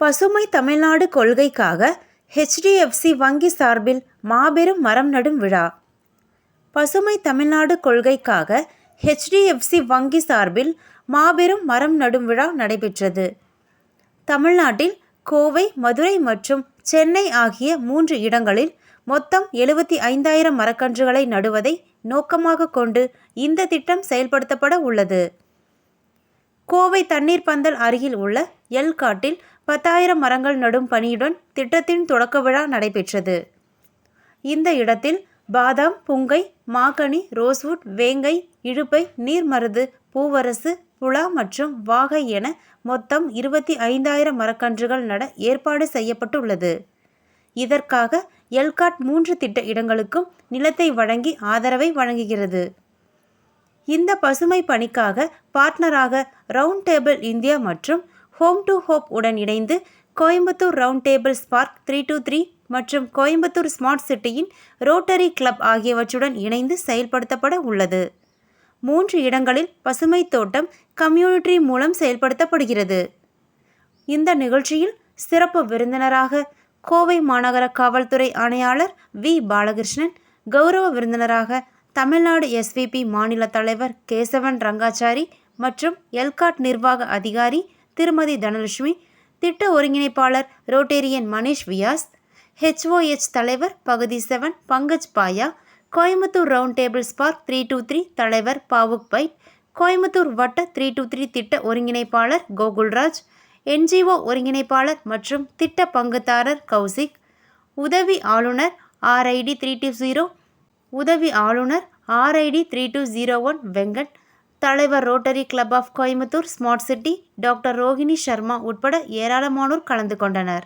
பசுமை தமிழ்நாடு கொள்கைக்காக ஹெச்டிஎஃப்சி வங்கி சார்பில் மாபெரும் மரம் நடும் விழா. பசுமை தமிழ்நாடு கொள்கைக்காக ஹெச்டிஎஃப்சி வங்கி சார்பில் மாபெரும் மரம் நடும் விழா நடைபெற்றது. தமிழ்நாட்டில் கோவை மதுரை மற்றும் சென்னை ஆகிய மூன்று இடங்களில் மொத்தம் எழுபத்தி ஐந்தாயிரம் மரக்கன்றுகளை நடுவதை நோக்கமாக கொண்டு இந்த திட்டம் செயல்படுத்தப்பட உள்ளது. கோவை தண்ணீர் பந்தல் அருகில் உள்ள எல்காட்டில் பத்தாயிரம் மரங்கள் நடும் பணியுடன் திட்டத்தின் தொடக்க விழா நடைபெற்றது. இந்த இடத்தில் பாதாம் புங்கை மாகனி ரோஸ்வுட் வேங்கை இழுப்பை நீர்மருது பூவரசு புலா மற்றும் வாகை என மொத்தம் இருபத்தி ஐந்தாயிரம் மரக்கன்றுகள் நட ஏற்பாடு செய்யப்பட்டுள்ளது. இதற்காக எல்காட் மூன்று திட்ட இடங்களுக்கும் நிலத்தை வழங்கி ஆதரவை வழங்குகிறது. இந்த பசுமை பணிக்காக பார்ட்னராக ரவுண்ட் டேபிள் இந்தியா மற்றும் ஹோம் டு ஹோப் உடன் இணைந்து Coimbatore round table spark three two three மற்றும் கோயம்புத்தூர் ஸ்மார்ட் சிட்டியின் ரோட்டரி கிளப் ஆகியவற்றுடன் இணைந்து செயல்படுத்தப்பட உள்ளது. மூன்று இடங்களில் பசுமை தோட்டம் கம்யூனிட்டி மூலம் செயல்படுத்தப்படுகிறது. இந்த நிகழ்ச்சியில் சிறப்பு விருந்தினராக கோவை மாநகர காவல்துறை ஆணையாளர் வி. பாலகிருஷ்ணன் கௌரவ விருந்தினராக தமிழ்நாடு எஸ்விபி மாநில தலைவர் கேசவன் ரங்காச்சாரி மற்றும் எல்காட் நிர்வாக அதிகாரி திருமதி தனலட்சுமி திட்ட ஒருங்கிணைப்பாளர் ரோட்டேரியன் மணிஷ் வியாஸ் ஹெச்ஓஎச் தலைவர் பகுதி செவன் பங்கஜ் பாயா Coimbatore round table spark three two three தலைவர் பாவுக் பைட் கோயம்புத்தூர் வட்ட த்ரீ டூ த்ரீ திட்ட ஒருங்கிணைப்பாளர் கோகுல்ராஜ் என்ஜிஓ ஒருங்கிணைப்பாளர் மற்றும் திட்ட பங்குதாரர் கௌசிக் உதவி ஆளுநர் ஆர்ஐடி த்ரீ டூ ஜீரோ உதவி ஆளுநர் RID three two zero one Venkat தலைவர் rotary club of Coimbatore smart city doctor Rohini Sharma உட்பட ஏராளமானோர் கலந்து கொண்டனர்.